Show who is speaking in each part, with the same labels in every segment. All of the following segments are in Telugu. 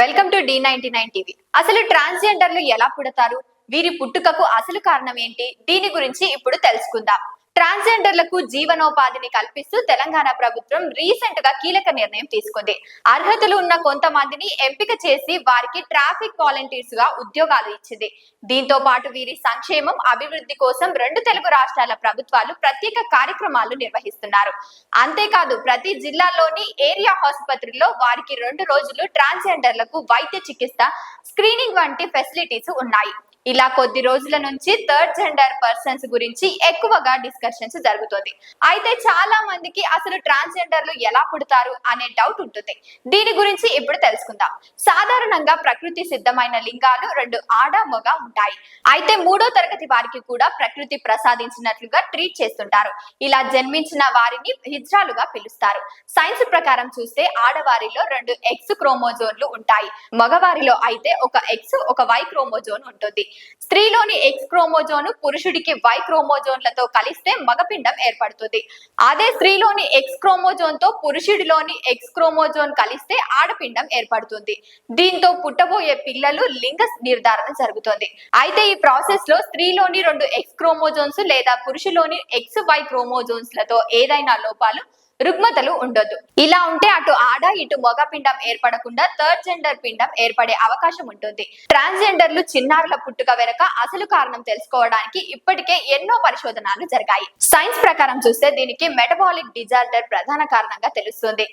Speaker 1: Welcome to the ninety nine TV. అసలు ట్రాన్స్జెండర్లు ఎలా పుడతారు? వీరి పుట్టుకకు అసలు కారణం ఏంటి? దీని గురించి ఇప్పుడు తెలుసుకుందాం. ట్రాన్స్జెండర్లకు జీవనోపాధిని కల్పిస్తూ తెలంగాణ ప్రభుత్వం రీసెంట్గా కీలక నిర్ణయం తీసుకుంది. అర్హతలు ఉన్న కొంతమందిని ఎంపిక చేసి వారికి ట్రాఫిక్ వాలంటీర్స్గా ఉద్యోగాలు ఇచ్చింది. దీంతో పాటు వీరి సంక్షేమం అభివృద్ధి కోసం రెండు తెలుగు రాష్ట్రాల ప్రభుత్వాలు ప్రత్యేక కార్యక్రమాలు నిర్వహిస్తున్నారు. అంతేకాదు ప్రతి జిల్లాలోని ఏరియా ఆసుపత్రిలో వారికి రెండు రోజులు ట్రాన్స్జెండర్లకు వైద్య చికిత్స స్క్రీనింగ్ వంటి ఫెసిలిటీస్ ఉన్నాయి. ఇలా కొద్ది రోజుల నుంచి థర్డ్ జెండర్ పర్సన్స్ గురించి ఎక్కువగా డిస్కషన్స్ జరుగుతుంది. అయితే చాలా మందికి అసలు ట్రాన్స్జెండర్లు ఎలా పుడతారు అనే డౌట్ ఉంటుంది. దీని గురించి ఇప్పుడు తెలుసుకుందాం. సాధారణంగా ప్రకృతి సిద్ధమైన లింగాలు రెండు ఆడ మగ ఉంటాయి. అయితే మూడో తరగతి వారికి కూడా ప్రకృతి ప్రసాదించినట్లుగా ట్రీట్ చేస్తుంటారు. ఇలా జన్మించిన వారిని హిజ్రాలుగా పిలుస్తారు. సైన్స్ ప్రకారం చూస్తే ఆడవారిలో రెండు ఎక్స్ క్రోమోజోన్లు ఉంటాయి. మగవారిలో అయితే ఒక ఎక్స్ ఒక వై క్రోమోజోన్ ఉంటుంది. స్త్రీలోని ఎక్స్ క్రోమోజోన్ పురుషుడికి వై క్రోమోజోన్లతో కలిస్తే మగపిండం ఏర్పడుతుంది. అదే స్త్రీలోని ఎక్స్ క్రోమోజోన్తో పురుషుడిలోని ఎక్స్ క్రోమోజోన్ కలిస్తే ఆడపిండం ఏర్పడుతుంది. దీంతో పుట్టబోయే పిల్లలు లింగ నిర్ధారణ జరుగుతుంది. అయితే ఈ ప్రాసెస్లో స్త్రీలోని రెండు ఎక్స్ క్రోమోజోన్స్ లేదా పురుషులోని ఎక్స్ వై క్రోమోజోన్స్లతో ఏదైనా లోపాలు రుగ్మతలు ఉండొద్దు. ఇలా ఉంటే అటు ఆడ ఇటు మగ పిండం ఏర్పడకుండా థర్డ్ జెండర్ పిండం ఏర్పడే అవకాశం ఉంటుంది. ట్రాన్స్జెండర్లు చిన్నారుల పుట్టుక వెనుక అసలు కారణం తెలుసుకోవడానికి ఇప్పటికే ఎన్నో పరిశోధనలు జరిగాయి. సైన్స్ ప్రకారం చూస్తే దీనికి మెటబాలిక్ డిజార్డర్ ప్రధాన కారణంగా తెలుస్తుంది.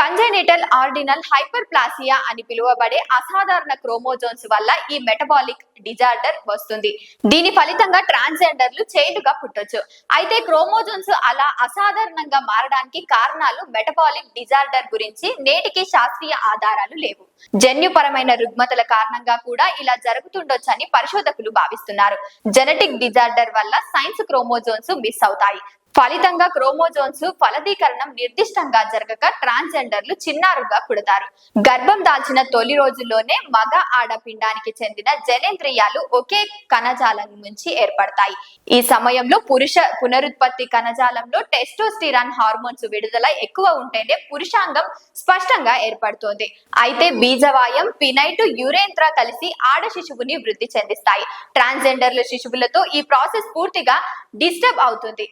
Speaker 1: కంజెనిటల్ ఆర్డినల్ హైపర్ ప్లాసియా అని పిలువబడే అసాధారణ క్రోమోజోన్స్ వల్ల ఈ మెటబాలిక్ డిజార్డర్ వస్తుంది. దీని ఫలితంగా ట్రాన్స్జెండర్లు చైల్డ్గా పుట్టొచ్చు. అయితే క్రోమోజోన్స్ అలా అసాధారణంగా మారడానికి కారణాలు మెటబాలిక్ డిజార్డర్ గురించి నేటికి శాస్త్రీయ ఆధారాలు లేవు. జన్యుపరమైన రుగ్మతల కారణంగా కూడా ఇలా జరుగుతుండొచ్చని పరిశోధకులు భావిస్తున్నారు. జెనెటిక్ డిజార్డర్ వల్ల సైన్స్ క్రోమోజోన్స్ మిస్ అవుతాయి. ఫలితంగా క్రోమోజోన్స్ ఫలదీకరణం నిర్దిష్టంగా జరగక ట్రాన్స్జెండర్లు చిన్నారుగా పుడతారు. గర్భం దాల్చిన తొలి రోజుల్లోనే మగ ఆడపిండానికి చెందిన జనేంద్రియాలు ఒకే కణజాలం నుంచి ఏర్పడతాయి. ఈ సమయంలో పురుష పునరుత్పత్తి కణజాలంలో టెస్టోస్టిరాన్ హార్మోన్స్ విడుదల ఎక్కువ ఉంటేనే పురుషాంగం స్పష్టంగా ఏర్పడుతుంది. అయితే బీజవాయం పినైట్ యురేంత్రా కలిసి ఆడ శిశువుని వృద్ధి చెందిస్తాయి. ట్రాన్స్జెండర్ల శిశువులతో ఈ ప్రాసెస్ పూర్తిగా డిస్టర్బ్ అవుతుంది.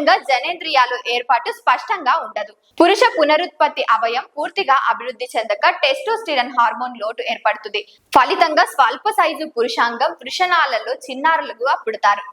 Speaker 1: ఫలితంగా జనేంద్రియాలు ఏర్పాటు స్పష్టంగా ఉండదు. పురుష పునరుత్పత్తి అవయం పూర్తిగా అభివృద్ధి చెందక టెస్టోస్టిరన్ హార్మోన్ లోటు ఏర్పడుతుంది. ఫలితంగా స్వల్ప సైజు పురుషాంగం వృషణాలలో చిన్నారులుగా పుడతారు.